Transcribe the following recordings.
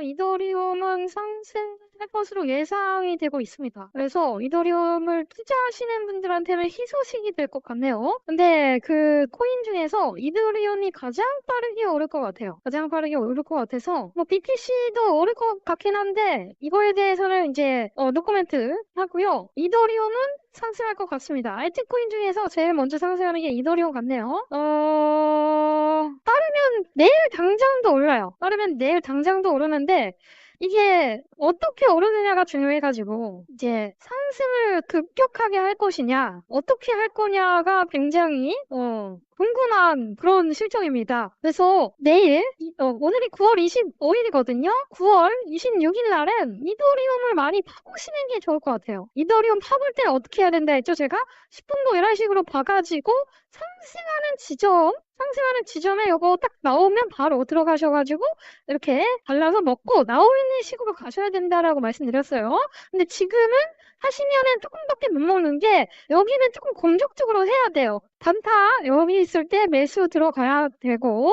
이더리움은 상승 할 것으로 예상이 되고 있습니다. 그래서 이더리움을 투자하시는 분들한테는 희소식이 될 것 같네요. 근데 그 코인 중에서 이더리움이 가장 빠르게 오를 것 같아요. 가장 빠르게 오를 것 같아서 뭐 BTC도 오를 것 같긴 한데 이거에 대해서는 이제 어, 노코멘트 하고요. 이더리움은 상승할 것 같습니다. 알트코인 중에서 제일 먼저 상승하는 게 이더리움 같네요. 어, 빠르면 내일 당장도 올라요. 빠르면 내일 당장도 오르는데 이게 어떻게 오르느냐가 중요해가지고 이제 상승을 급격하게 할 것이냐, 어떻게 할 거냐가 굉장히 어, 궁금한 그런 실정입니다. 그래서 내일 이- 어, 오늘이 9월 25일이거든요. 9월 26일 날은 이더리움을 많이 파보시는 게 좋을 것 같아요. 이더리움 파볼 때는 어떻게 해야 된다 했죠? 제가 10분도 이런 식으로 봐가지고 상승하는 지점, 상승하는 지점에 이거 딱 나오면 바로 들어가셔가지고 이렇게 발라서 먹고 나오는 식으로 가셔야 된다라고 말씀드렸어요. 근데 지금은 하시면은 조금밖에 못 먹는 게 여기는 조금 공격적으로 해야 돼요. 단타 여기 있을 때 매수 들어가야 되고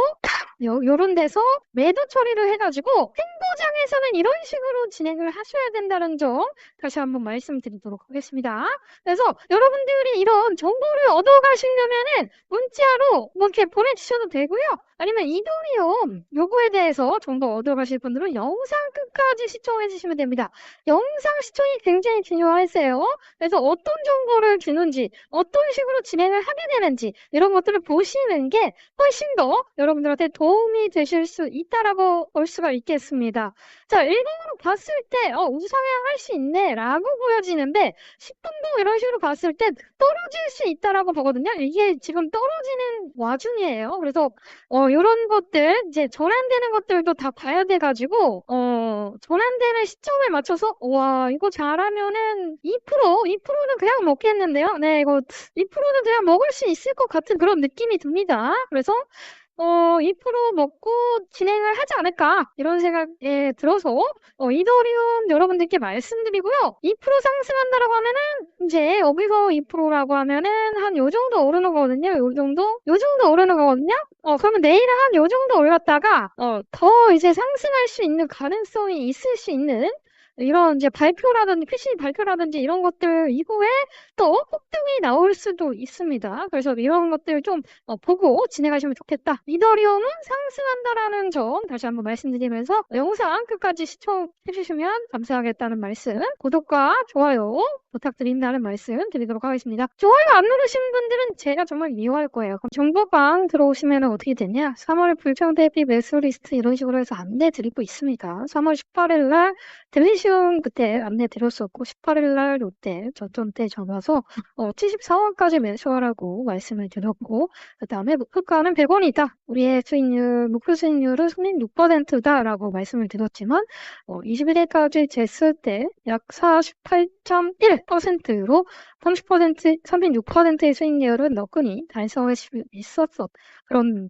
요, 요런 데서 매도 처리를 해가지고 행보장에서는 이런 식으로 진행을 하셔야 된다는 점 다시 한번 말씀드리도록 하겠습니다. 그래서 여러분들이 이런 정보를 얻어가시려면은 문자로 뭐 이렇게 보내주셔도 되고요. 아니면 이더리움 요거에 대해서 정보 얻어가실 분들은 영상 끝까지 시청해 주시면 됩니다. 영상 시청이 굉장히 중요하세요. 그래서 어떤 정보를 주는지, 어떤 식으로 진행을 하게 되는지 이런 것들을 보시는 게 훨씬 더 여러분들한테 도움이 되실 수 있다라고 볼 수가 있겠습니다. 자, 일봉으로 봤을 때 어, 우상향 할 수 있네 라고 보여지는데 10분도 이런 식으로 봤을 때 떨어질 수 있다라고 보거든요. 이게 지금 떨어지는 와중이에요. 그래서 어, 이런 것들, 이제 전환되는 것들도 다 봐야 돼가지고, 어, 전환되는 시점에 맞춰서, 와, 이거 잘하면은 2%, 2%는 그냥 먹겠는데요? 네, 이거 2%는 그냥 먹을 수 있을 것 같은 그런 느낌이 듭니다. 그래서, 어, 2% 먹고 진행을 하지 않을까, 이런 생각에 들어서, 어, 이더리움 여러분들께 말씀드리고요. 2% 상승한다라고 하면은, 이제 여기서 2%라고 하면은 한 요 정도 오르는 거거든요. 요 정도? 요 정도 오르는 거거든요. 어, 그러면 내일은 한요 정도 올랐다가, 어, 더 이제 상승할 수 있는 가능성이 있을 수 있는 이런 이제 발표라든지, PC 발표라든지 이런 것들 이후에 또 폭등이 나올 수도 있습니다. 그래서 이런 것들 좀 어, 보고 진행하시면 좋겠다. 이더리움은 상승한다라는 점 다시 한번 말씀드리면서 영상 끝까지 시청해 주시면 감사하겠다는 말씀, 구독과 좋아요 부탁드린다는 말씀 드리도록 하겠습니다. 좋아요 안 누르신 분들은 제가 정말 미워할 거예요. 그럼 정보방 들어오시면 어떻게 되냐? 3월 불평 대비 매수 리스트 이런 식으로 해서 안내 드리고 있습니다. 3월 18일 날 델리 시움 그때 안내 드렸었고 18일 날 롯데 저점 때 전화서 어, 74원까지 매수하라고 말씀을 드렸고 그 다음에 목표가는 100원이다. 우리의 수익률 목표 수익률은 36%다라고 말씀을 드렸지만 어, 21일까지 쟀을 때 약 48.1%로 30% 36%의 수익률은 너끈히 달성할 수 있었었 그런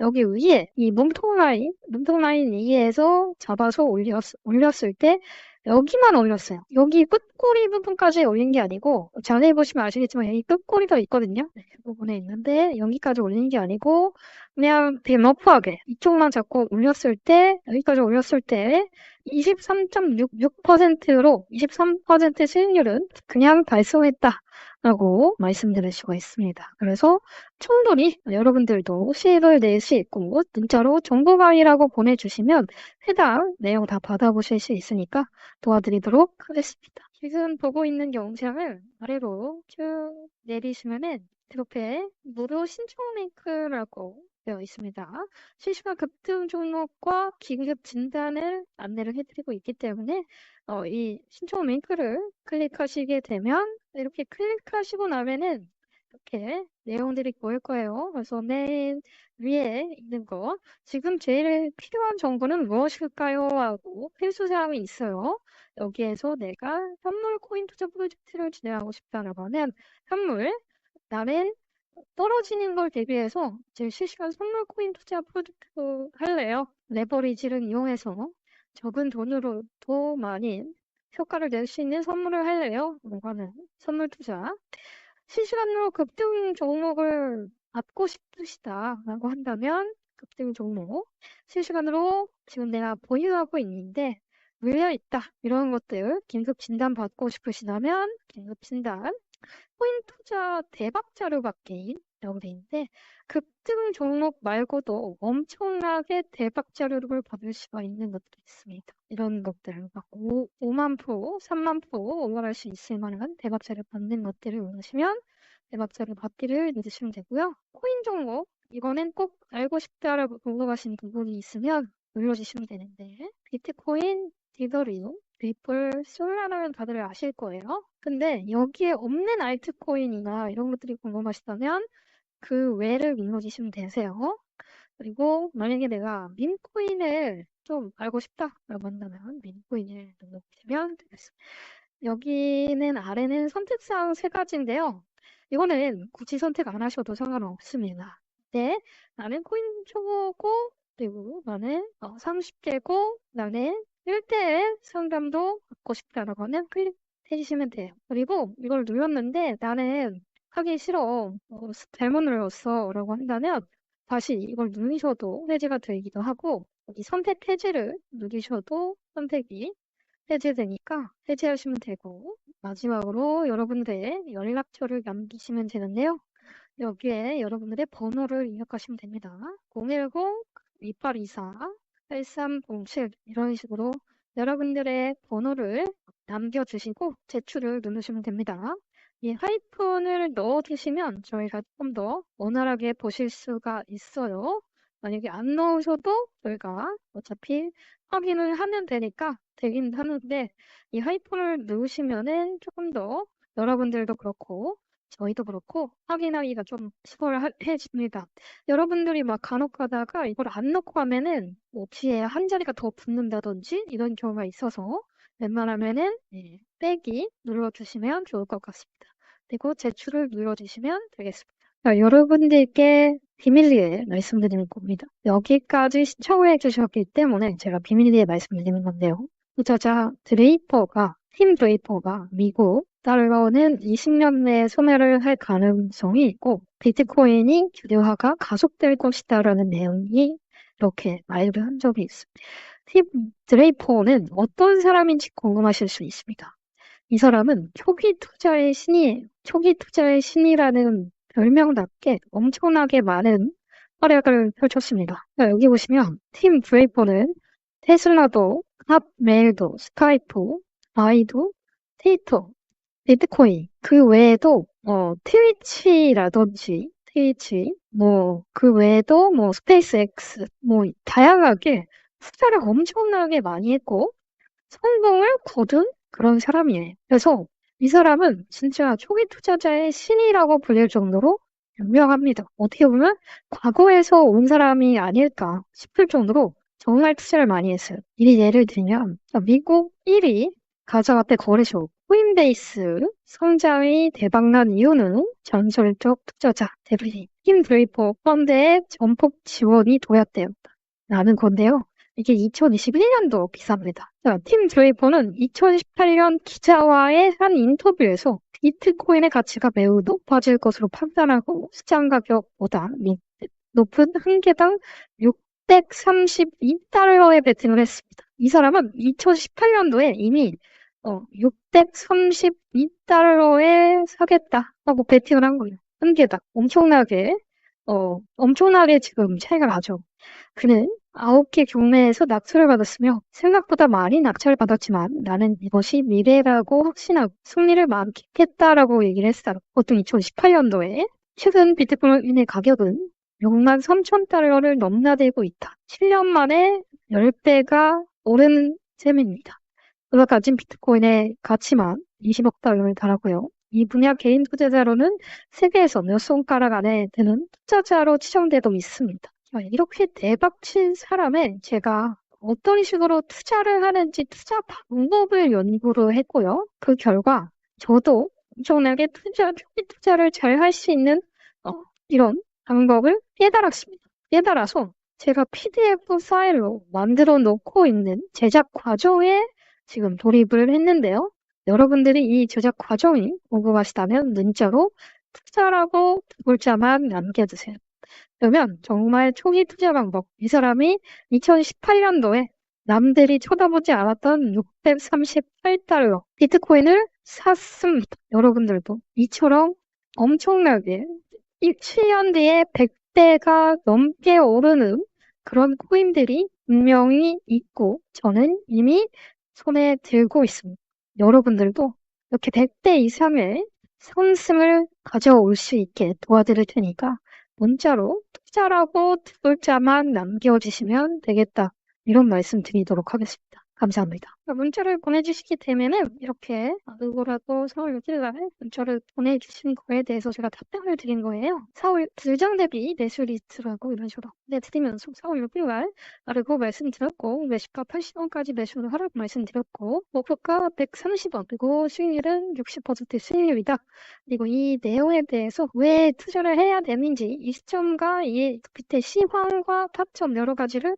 여기 위에 이 몸통 라인, 몸통 라인 위에서 잡아서 올렸, 올렸을 때 여기만 올렸어요. 여기 끝꼬리 부분까지 올린 게 아니고 자세히 보시면 아시겠지만 여기 끝꼬리가 있거든요. 네, 그 부분에 있는데 여기까지 올린 게 아니고 그냥 되게 러프하게 이쪽만 잡고 올렸을 때 여기까지 올렸을 때 23.66%로 23% 수익률은 그냥 달성했다. 라고 말씀드릴 수가 있습니다. 그래서 충분히 여러분들도 수익을 낼 수 있고 문자로 정보강의라고 보내주시면 해당 내용 다 받아보실 수 있으니까 도와드리도록 하겠습니다. 지금 보고 있는 영상을 아래로 쭉 내리시면은 옆에 무료 신청 링크라고 되어 있습니다. 실시간 급등 종목과 긴급 진단을 안내를 해드리고 있기 때문에 어, 이 신청 링크를 클릭하시게 되면 이렇게 클릭하시고 나면은 이렇게 내용들이 보일 거예요. 그래서 맨 위에 있는 거 지금 제일 필요한 정보는 무엇일까요? 하고 필수 사항이 있어요. 여기에서 내가 현물 코인 투자 프로젝트를 진행하고 싶다라고 하면 현물 나는 떨어지는 걸 대비해서 제 실시간 선물 코인 투자 프로젝트 할래요. 레버리지를 이용해서 적은 돈으로 더 많이 효과를 낼 수 있는 선물을 할래요. 하는 선물 투자. 실시간으로 급등 종목을 받고 싶으시다라고 한다면 급등 종목 실시간으로 지금 내가 보유하고 있는데 물려 있다 이런 것들 긴급 진단 받고 싶으시다면 긴급 진단 코인 투자 대박 자료 받기라고 돼 있는데 급등 종목 말고도 엄청나게 대박 자료를 받을 수가 있는 것들이 있습니다. 이런 것들을 막 5, 5만 프로, 3만 프로 오버할 수 있을 만한 대박 자료 받는 것들을 원하시면 대박 자료 받기를 누르시면 되고요. 코인 종목 이거는 꼭 알고 싶다라고 궁금하신 부분이 있으면 눌러주시면 되는데 비트코인, 디더리움, 리플, 솔라라면 다들 아실 거예요. 근데 여기에 없는 알트코인이나 이런 것들이 궁금하시다면 그 외를 눌러주시면 되세요. 그리고 만약에 내가 민코인을 좀 알고 싶다라고 한다면 민코인을 눌러주시면 되겠습니다. 여기는 아래는 선택사항 세 가지인데요. 이거는 굳이 선택 안 하셔도 상관없습니다. 네, 나는 코인 초보고 그리고 나는 어, 30개고 나는 1대1 상담도 받고 싶다라고 하면 클릭해주시면 돼요. 그리고 이걸 눌렀는데 나는 하기 싫어. 어, 잘못 눌렀어. 라고 한다면 다시 이걸 누르셔도 해제가 되기도 하고 여기 선택 해제를 누르셔도 선택이 해제되니까 해제하시면 되고 마지막으로 여러분들의 연락처를 남기시면 되는데요. 여기에 여러분들의 번호를 입력하시면 됩니다. 010 2824 8307 이런 식으로 여러분들의 번호를 남겨주시고 제출을 누르시면 됩니다. 이 하이픈을 넣어주시면 저희가 좀더 원활하게 보실 수가 있어요. 만약에 안 넣으셔도 저희가 어차피 확인을 하면 되니까 되긴 하는데 이 하이픈을 넣으시면은 조금 더 여러분들도 그렇고 저희도 그렇고 확인하기가 좀 수월해집니다. 여러분들이 막 간혹 가다가 이걸 안 넣고 가면은 뭐 뒤에 한 자리가 더 붙는다든지 이런 경우가 있어서 웬만하면은 네, 빼기 눌러주시면 좋을 것 같습니다. 그리고 제출을 눌러주시면 되겠습니다. 자, 여러분들께 비밀리에 말씀드리는 겁니다. 여기까지 시청해 주셨기 때문에 제가 비밀리에 말씀드리는 건데요. 투자자 드레이퍼가, 팀 드레이퍼가 미국 달러는 20년 내에 소멸을 할 가능성이 있고 비트코인이 규제화가 가속될 것이다라는 내용이 이렇게 말을 한 적이 있습니다. 팀 드레이퍼는 어떤 사람인지 궁금하실 수 있습니다. 이 사람은 초기 투자의 신이에요. 초기 투자의 신이라는 별명답게 엄청나게 많은 활약을 펼쳤습니다. 자, 여기 보시면 팀 브레이퍼는 테슬라도, 핫메일도, 스카이프, 바이도, 트위터, 비트코인 그 외에도 어, 트위치라든지 트위치 뭐 그 외에도 뭐 스페이스X 뭐 다양하게 투자를 엄청나게 많이 했고 성공을 거둔 그런 사람이에요. 그래서 이 사람은 진짜 초기 투자자의 신이라고 불릴 정도로 유명합니다. 어떻게 보면 과거에서 온 사람이 아닐까 싶을 정도로 정말 투자를 많이 했어요. 이 예를 들면 미국 1위 가상화폐 거래소 코인베이스 성장이 대박난 이유는 전설적 투자자 대부분 팀 브레이퍼 펀드의 전폭 지원이 도약되었다. 라는 건데요. 이게 2021년도 기사입니다. 자, 팀 드레이퍼는 2018년 기자와의 한 인터뷰에서 비트코인의 가치가 매우 높아질 것으로 판단하고 시장 가격보다 높은 한 개당 632달러에 베팅을 했습니다. 이 사람은 2018년도에 이미 어, 632달러에 사겠다라고 베팅을 한 거예요. 한 개당. 엄청나게, 어, 엄청나게 지금 차이가 나죠. 그는 아홉 개 경매에서 낙찰을 받았으며 생각보다 많이 낙찰을 받았지만 나는 이것이 미래라고 확신하고 승리를 만끽했다라고 얘기를 했어요. 보통 2018년도에 최근 비트코인의 가격은 6만 3천 달러를 넘나들고 있다. 7년 만에 10배가 오른 셈입니다. 그것까진 비트코인의 가치만 20억 달러를 달하고요. 이 분야 개인 투자자로는 세계에서 몇 손가락 안에 드는 투자자로 지정되고 있습니다. 이렇게 대박친 사람에 제가 어떤 식으로 투자를 하는지 투자 방법을 연구를 했고요. 그 결과 저도 엄청나게 투자, 초기 투자를 잘 할 수 있는 어, 이런 방법을 깨달았습니다. 깨달아서 제가 PDF 파일로 만들어 놓고 있는 제작 과정에 지금 돌입을 했는데요. 여러분들이 이 제작 과정이 궁금하시다면 문자로 투자라고 글자만 남겨주세요. 그러면 정말 초기 투자 방법. 이 사람이 2018년도에 남들이 쳐다보지 않았던 638달러 비트코인을 샀습니다. 여러분들도 이처럼 엄청나게 7년 뒤에 100배가 넘게 오르는 그런 코인들이 분명히 있고 저는 이미 손에 들고 있습니다. 여러분들도 이렇게 100배 이상의 선승을 가져올 수 있게 도와드릴 테니까 문자로 투자라고 두 글자만 남겨주시면 되겠다. 이런 말씀 드리도록 하겠습니다. 감사합니다. 문자를 보내주시게 되면은 이렇게 누구라도 서울 요길날 문자를 보내주신 거에 대해서 제가 답변을 드린 거예요. 서울 들정 대비 매수 리스트라고 이런 식으로 네, 드리면서 서울 요길날 라고 말씀드렸고 매수가 80원까지 매수를 하라고 말씀드렸고 목표가 130원 그리고 수익률은 60% 수익률이다. 그리고 이 내용에 대해서 왜 투자를 해야 되는지 이 시점과 이 밑에 시황과 타점 여러 가지를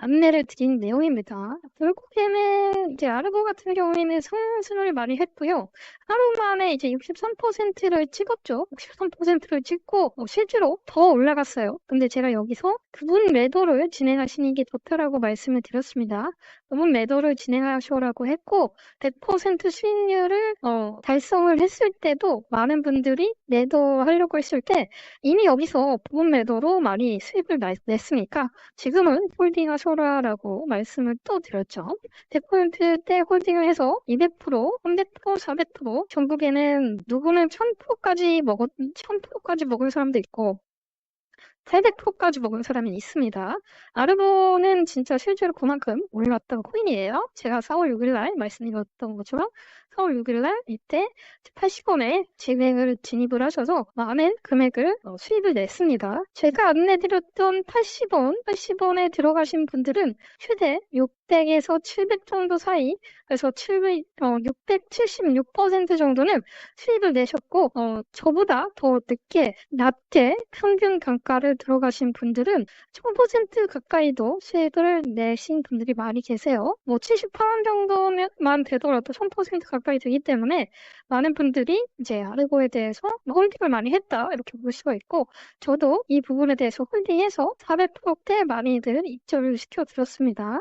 안내를 드린 내용입니다. 결국에는 이제 아르고 같은 경우에는 상승을 많이 했고요. 하루 만에 이제 63%를 찍었죠. 63%를 찍고 어, 실제로 더 올라갔어요. 근데 제가 여기서 그분 매도를 진행하시는 게 좋다라고 말씀을 드렸습니다. 그분 매도를 진행하셔라고 했고 100% 수익률을 어, 달성을 했을 때도 많은 분들이 매도하려고 했을 때 이미 여기서 부분 매도로 많이 수익을 냈으니까 지금은 홀딩하셔 하셔라라고 말씀을 또 드렸죠. 100%대 홀딩을 해서 200%, 300%, 400% 전국에는 누구는 1000%까지 먹었, 1000%까지 먹은 사람도 있고 800%까지 먹은 사람이 있습니다. 아르보는 진짜 실제로 그만큼 올랐던 코인이에요. 제가 4월 6일 날 말씀드렸던 것처럼 4월 6일 날 이때 80원에 진행을 진입을 하셔서 많은 금액을 어, 수입을 냈습니다. 제가 안내드렸던 80원, 80원에 들어가신 분들은 최대 600에서 700 정도 사이, 그래서 700, 어, 676% 정도는 수입을 내셨고, 어, 저보다 더 늦게, 낮게 평균 단가를 들어가신 분들은 1000% 가까이도 수익을 내신 분들이 많이 계세요. 뭐 78원 정도만 되더라도 1000% 가까이 되기 때문에 많은 분들이 이제 아르고에 대해서 뭐 홀딩을 많이 했다 이렇게 볼 수가 있고 저도 이 부분에 대해서 홀딩해서 400%대 많이들 입점을 시켜드렸습니다.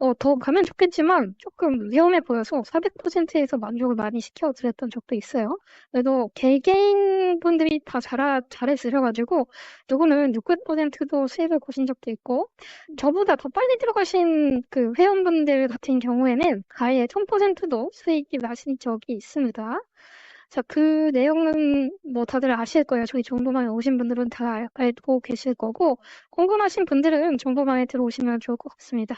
어, 더 가면 좋겠지만 조금 위험해 보여서 400%에서 만족을 많이 시켜드렸던 적도 있어요. 그래도 개개인 분들이 다 잘, 잘해주셔가지고 누구는 600%도 수익을 거신 적도 있고 저보다 더 빨리 들어가신 그 회원분들 같은 경우에는 아예 1000%도 수익이 나신 적이 있습니다. 자, 그 내용은 뭐 다들 아실 거예요. 저희 정보망에 오신 분들은 다 알고 계실 거고, 궁금하신 분들은 정보망에 들어오시면 좋을 것 같습니다.